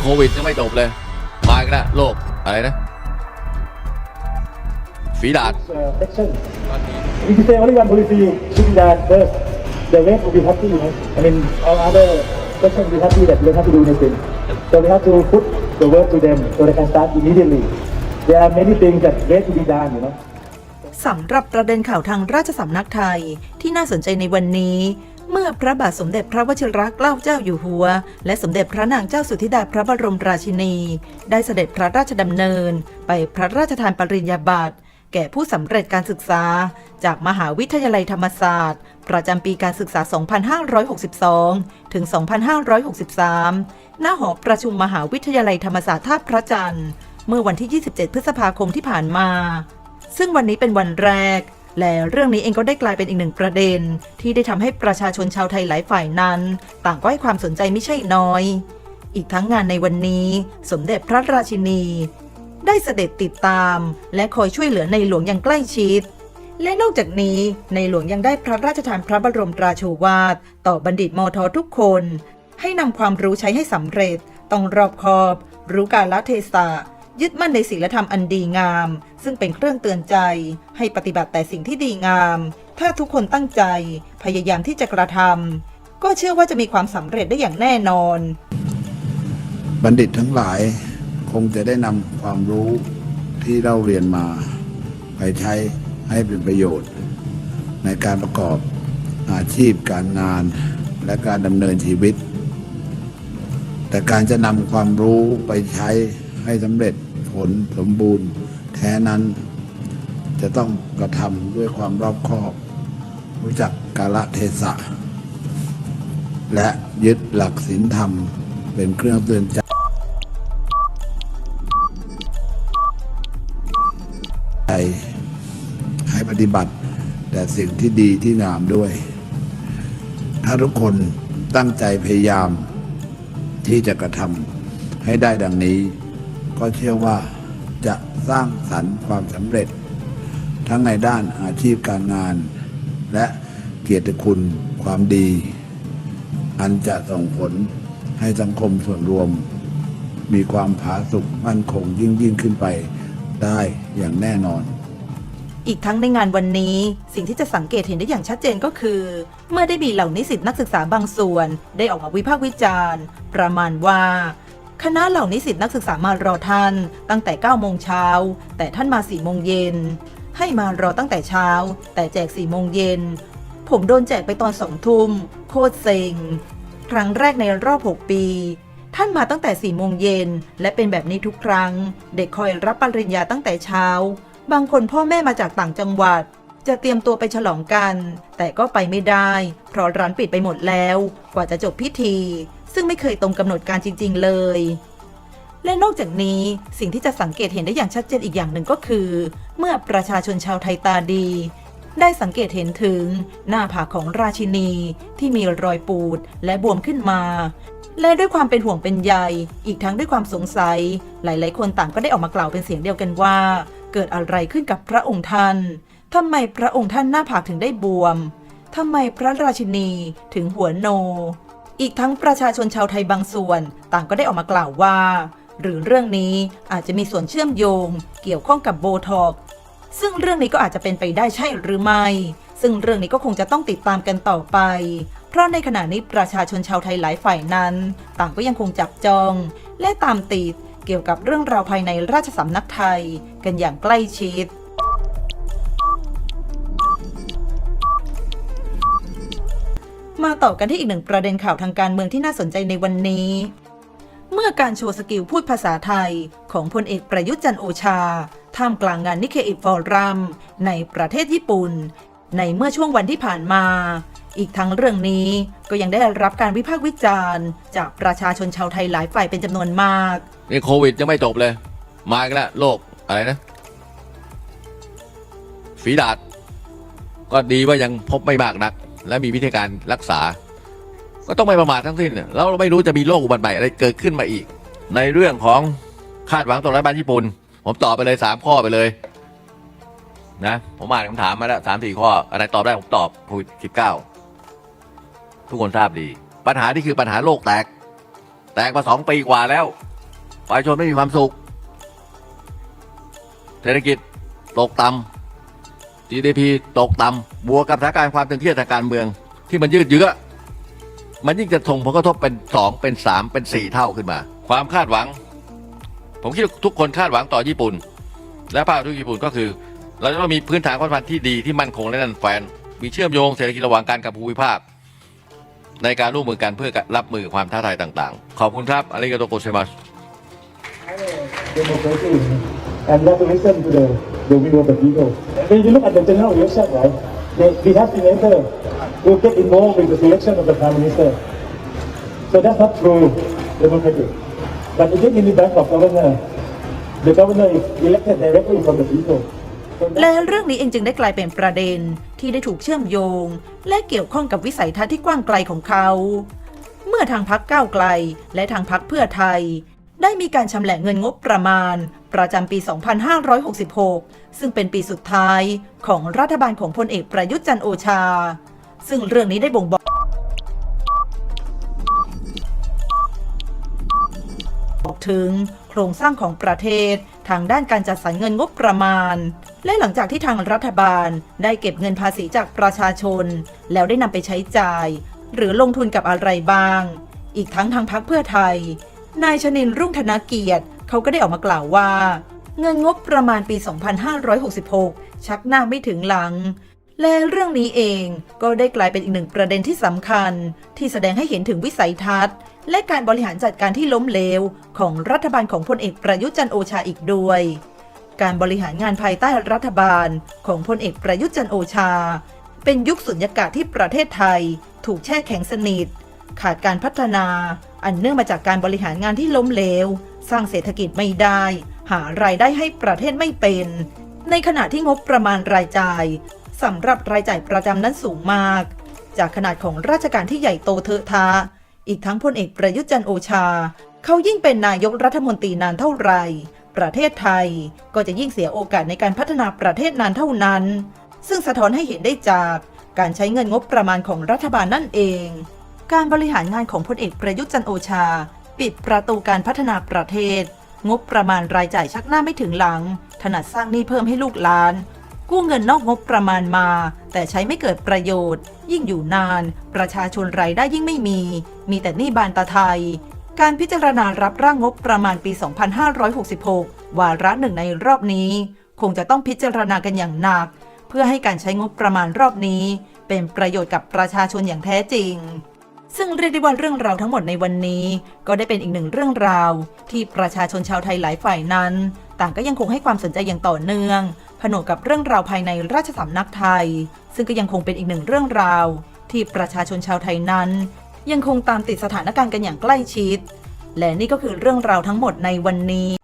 โควิดยังไม่จบเลย มาอีกแล้วโรคอะไรนะฝีดาด uh, section. If you say only one policy should be done first, the rest will be happy. You know? I mean, all other sections will be happy that you don't have to do anything. So we have to put the work to them so they can start immediately. There are many things that need to be done, you know. สำหรับประเด็นข่าวทางราชสำนักไทยที่น่าสนใจในวันนี้ เมื่อพระบาทสมเด็จพระวชิรเกล้าเจ้าอยู่หัว และสมเด็จพระนางเจ้าสุธิดาพระบรมราชินี ได้เสด็จพระราชดำเนิน ไปพระราชทานปริญญาบัตรแก่ผู้สำเร็จการศึกษา จากมหาวิทยาลัยธรรมศาสตร์ ประจำปีการศึกษา 2562 ถึง 2563 หน้าหอประชุมมหาวิทยาลัยธรรมศาสตร์ท่าพระจันทร์ เมื่อวันที่ 27 พฤษภาคมที่ผ่านมา ซึ่งวันนี้เป็นวันแรก และเรื่องนี้เองก็ได้กลายเป็นอีกหนึ่งประเด็น ที่ได้ทำให้ประชาชนชาวไทยหลายฝ่ายนั้น ต่างก็ให้ความสนใจไม่ใช่น้อย อีกทั้งงานในวันนี้ สมเด็จพระราชินี ได้เสด็จติดตาม และคอยช่วยเหลือในหลวงอย่างใกล้ชิดและนอกจากนี้ในหลวงยังได้พระราชทานพระบรมราโชวาท ต่อบัณฑิตมททุกคน ให้นำความรู้ใช้ให้สำเร็จ ต้องรอบคอบ รู้การละเทศะ ยึดมั่นในศีลธรรมอันดีงาม ซึ่งเป็นเครื่องเตือนใจ ให้ปฏิบัติแต่สิ่งที่ดีงาม ถ้าทุกคนตั้งใจ พยายามที่จะกระทำก็เชื่อว่าจะมีความสำเร็จได้อย่างแน่นอน บัณฑิตทั้งหลายคงจะได้นำความรู้ที่เราเรียนมา ไปใช้ให้เป็นประโยชน์ ในการประกอบอาชีพการงานและการดำเนินชีวิต แต่การจะนำความรู้ไปใช้ให้สำเร็จ ลสมบูรณ์แท้นั้น จะต้องกระทำด้วยความรอบคอบ รู้จักกาลเทศะ และยึดหลักศีลธรรมเป็นเครื่องเตือนใจใจให้ปฏิบัติ แต่สิ่งที่ดีที่งามด้วย ถ้าทุกคนตั้งใจพยายามที่จะกระทำให้ได้ดังนี้ ก็เชื่อว่าจะสร้างสรรค์ความสำเร็จ ทั้งในด้านอาชีพการงาน และเกียรติคุณความดี อันจะส่งผลให้สังคมส่วนรวม มีความผาสุกมั่นคงยิ่งยิ่งขึ้นไปได้อย่างแน่นอนอีกทั้งในงานวันนี้ สิ่งที่จะสังเกตเห็นได้อย่างชัดเจนก็คือ เมื่อได้มีเหล่านิสิตนักศึกษาบางส่วน ได้ออกมาวิพากษ์วิจารณ์ ประมาณว่า คณะเหล่านิสิตนักศึกษามารอท่านตั้งแต่ 9 โมงเช้า แต่ท่านมา 4 โมงเย็น ให้มารอตั้งแต่เช้า แต่แจก 4 โมงเย็น ผมโดนแจกไปตอนสองทุ่ม โคตรเซ็ง ครั้งแรกในรอบ 6 ปี ท่านมาตั้งแต่4โมงเย็น และเป็นแบบนี้ทุกครั้ง เด็กคอยรับปริญญาตั้งแต่เช้า บางคนพ่อแม่มาจากต่างจังหวัด จะเตรียมตัวไปฉลองกัน แต่ก็ไปไม่ได้ เพราะร้านปิดไปหมดแล้ว กว่าจะจบพิธี ซึ่งไม่เคยตรงกำหนดการจริง ๆ เลย และนอกจากนี้สิ่งที่จะสังเกตเห็นได้อย่างชัดเจนอีกอย่างหนึ่งก็คือ เมื่อประชาชนชาวไทยตาดี ได้สังเกตเห็นถึง หน้าผากของราชินี ที่มีรอยปูดและบวมขึ้นมาและด้วยความเป็นห่วงเป็นใย อีกทั้งด้วยความสงสัย หลาย ๆ คนต่างก็ได้ออกมากล่าวเป็นเสียงเดียวกันว่า เกิดอะไรขึ้นกับพระองค์ท่าน ทำไมพระองค์ท่านหน้าผากถึงได้บวม ทำไมพระราชินีถึงหัวโน อีกทั้งประชาชนชาวไทยบางส่วน ต่างก็ได้ออกมากล่าวว่า หรือเรื่องนี้อาจจะมีส่วนเชื่อมโยง เกี่ยวข้องกับโบท็อกซ์ซึ่งเรื่องนี้ก็อาจจะเป็นไปได้ใช่หรือไม่ ซึ่งเรื่องนี้ก็คงจะต้องติดตามกันต่อไป เพราะในขณะนี้ประชาชนชาวไทยหลายฝ่ายนั้น ต่างก็ยังคงจับจอง และตามติดเกี่ยวกับเรื่องราวภายในราชสำนักไทย กันอย่างใกล้ชิด มาต่อกันที่อีกหนึ่งประเด็นข่าวทางการเมืองที่น่าสนใจในวันนี้ เมื่อการโชว์สกิลพูดภาษาไทย ของพลเอกประยุทธ์จันโอชา ท่ามกลางงานนิเคอิฟอรัม ในประเทศญี่ปุ่น ในเมื่อช่วงวันที่ผ่านมา อีกทั้งเรื่องนี้ก็ยังได้รับการวิพากษ์วิจารณ์ จากประชาชนชาวไทยหลายฝ่ายเป็นจำนวนมากนี่โควิดยังไม่จบเลย มาอีกแล้วโรคอะไรนะฝีดาดก็ดีว่ายังพบไม่มากนัก และมีวิธีการรักษา ก็ต้องไม่ประมาททั้งสิ้นแล้วเราไม่รู้จะมีโรคอุบัติใหม่อะไรเกิดขึ้นมาอีก ในเรื่องของคาดหวังต่อรัฐบาลญี่ปุ่น ผมตอบไปเลยสามข้อไปเลย นะ ผมอ่านคำถามมาแล้วสามสี่ข้อ อะไรตอบได้ผมตอบโควิดสิบเก้าทุกคนทราบดี ปัญหาที่คือปัญหาโลกแตก แตกมาสองปีกว่าแล้วประชาชนไม่มีความสุข เศรษฐกิจตกต่ำ GDP ตกต่ำบวกกับสถานการณ์ความตึงเครียดทางการเมือง ที่มันยืดเยื้อมันยิ่งจะส่งผลกระทบเป็นสองเป็นสามเป็นสี่เท่าขึ้นมา ความคาดหวัง ผมคิดทุกคนคาดหวังต่อญี่ปุ่น และภาคธุรกิจญี่ปุ่นก็คือ เราจะต้องมีพื้นฐานความสัมพันธ์ที่ดีที่มั่นคงและแน่นแฟน มีเชื่อมโยงเศรษฐกิจระหว่างกันกับภูมิภาค ในการร่วมมือกันเพื่อรับมือความท้าทายต่าง ๆ ขอบคุณครับอาริกาโตโกเซมัส democracy and you have to listen to the, will of the people. When you look at the general election, right, the Vihat senator will get involved with the selection of the prime minister. So that's not true democratic. But again, in the bank of governor, the governor is elected directly from the people. และเรื่องนี้เองจึงได้กลายเป็นประเด็นที่ได้ถูกเชื่อมโยง และเกี่ยวข้องกับวิสัยทัศน์ที่กว้างไกลของเขา เมื่อทางพักก้าวไกล และทางพักเพื่อไทย ได้มีการชำแหละเงินงบประมาณ ประจำปี 2566 ซึ่งเป็นปีสุดท้ายของรัฐบาลของพลเอกประยุทธ์จันโอชา ซึ่งเรื่องนี้ได้บ่งบอกบอกถึงโครงสร้างของประเทศทางด้านการจัดสรรเงินงบประมาณ และหลังจากที่ทางรัฐบาลได้เก็บเงินภาษีจากประชาชน แล้วได้นำไปใช้จ่าย หรือลงทุนกับอะไรบ้าง อีกทั้งทางพักเพื่อไทย นายชนินรุ่งธนเกียรติ เขาก็ได้ออกมากล่าวว่า เงินงบประมาณปี 2566 ชักหน้าไม่ถึงหลัง และเรื่องนี้เองก็ได้กลายเป็นอีกหนึ่งประเด็นที่สำคัญ ที่แสดงให้เห็นถึงวิสัยทัศน์ และการบริหารจัดการที่ล้มเหลว ของรัฐบาลของพลเอกประยุทธ์จันโอชาอีกด้วยการบริหารงานภายใต้รัฐบาลของพลเอกประยุทธ์จันโอชา เป็นยุคสุญญากาศที่ประเทศไทย ถูกแช่แข็งสนิท ขาดการพัฒนา อันเนื่องมาจากการบริหารงานที่ล้มเหลว สร้างเศรษฐกิจไม่ได้ หารายได้ให้ประเทศไม่เป็น ในขณะที่งบประมาณรายจ่ายสำหรับรายจ่ายประจำนั้นสูงมาก จากขนาดของราชการที่ใหญ่โตเทอะทะอีกทั้งพลเอกประยุทธ์จันโอชา เขายิ่งเป็นนายกรัฐมนตรีนานเท่าไหร่ ประเทศไทยก็จะยิ่งเสียโอกาสในการพัฒนาประเทศนานเท่านั้น ซึ่งสะท้อนให้เห็นได้จากการใช้เงินงบประมาณของรัฐบาลนั่นเอง การบริหารงานของพลเอกประยุทธ์จันโอชา ปิดประตูการพัฒนาประเทศ งบประมาณรายจ่ายชักหน้าไม่ถึงหลัง ถนัดสร้างหนี้เพิ่มให้ลูกหลาน กู้เงินนอกงบประมาณมา แต่ใช้ไม่เกิดประโยชน์ ยิ่งอยู่นาน ประชาชนรายได้ยิ่งไม่มี มีแต่หนี้บานตาไทย การพิจารณารับร่างงบประมาณปี 2566 วาระหนึ่งในรอบนี้ คงจะต้องพิจารณากันอย่างหนัก เพื่อให้การใช้งบประมาณรอบนี้ เป็นประโยชน์กับประชาชนอย่างแท้จริง ซึ่งเรียกได้ว่าเรื่องราวทั้งหมดในวันนี้ ก็ได้เป็นอีกหนึ่งเรื่องราว ที่ประชาชนชาวไทยหลายฝ่ายนั้น ต่างก็ยังคงให้ความสนใจอย่างต่อเนื่อง ผนวกกับเรื่องราวภายในราชสำนักไทย ซึ่งก็ยังคงเป็นอีกหนึ่งเรื่องราว ที่ประชาชนชาวไทยนั้น ยังคงตามติดสถานการณ์กันอย่างใกล้ชิด และนี่ก็คือเรื่องราวทั้งหมดในวันนี้